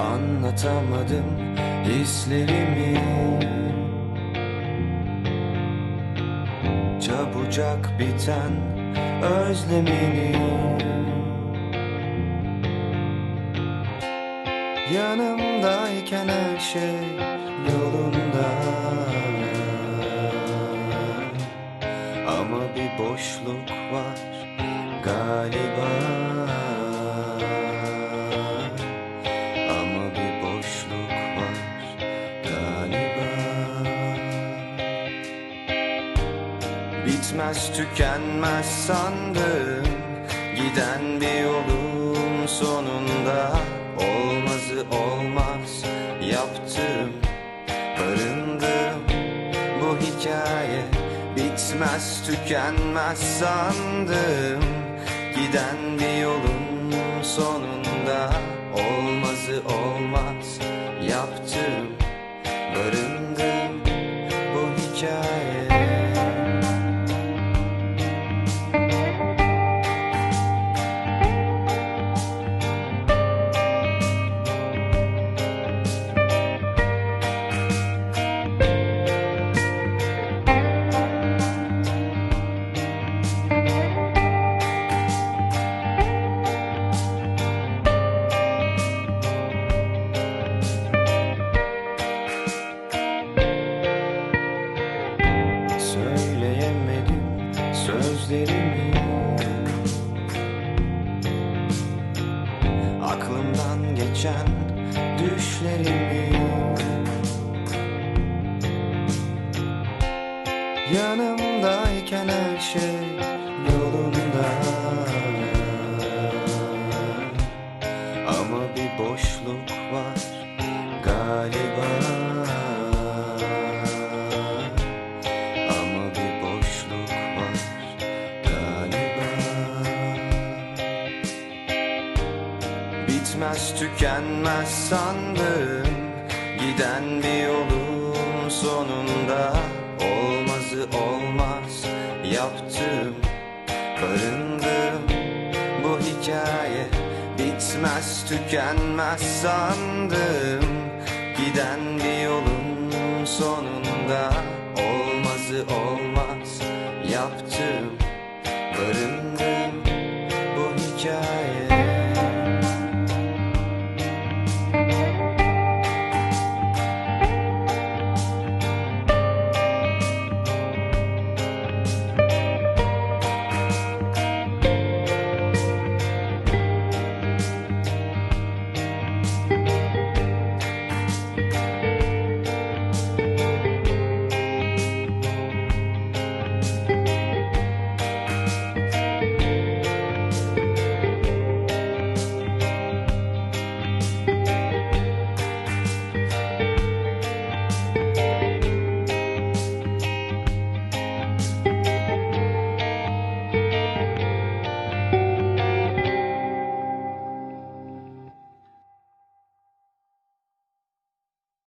Anlatamadım hislerimi. Çabucak biten özlemini. Yanımdayken her şey yolunda. Ama bir boşluk var galiba Bitmez tükenmez sandım. Giden bir yolun sonunda Olmazı olmaz yaptım. Barındım bu hikaye Bitmez tükenmez sandım. Giden bir yolun sonunda Olmazı olmaz yaptım geçen düşlerimi. Yanımdayken her şey yolunda. Ama bir boşluk var galiba Bitmez tükenmez sandım. Giden bir yolun sonunda Olmazı olmaz yaptım Barındım. Bu hikaye Bitmez tükenmez sandım. Giden bir yolun sonunda Olmazı olmaz